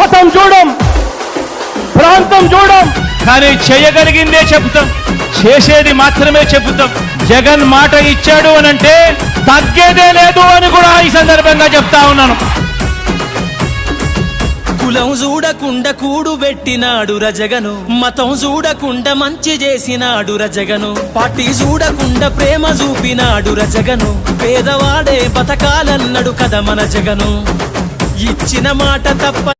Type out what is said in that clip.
మతం చూడం ప్రాంతం చూడం. కానీ చేయగలిగిందే చెబుతాం. చేసేది మాత్రమే చెబుతాం. జగన్ మాట ఇచ్చాడు అని అంటే తగ్గేదే లేదు అని కూడా ఈ సందర్భంగా చెప్తా ఉన్నాను. కులం చూడకుండా కూడు పెట్టినాడు రజగను. మతం చూడకుండా మంచి చేసినాడు రజగను. పార్టీ చూడకుండా ప్రేమ చూపినాడు రజగను. పేదవాడే బతకాలన్నాడు కదా మన జగను. ఇచ్చిన మాట తప్ప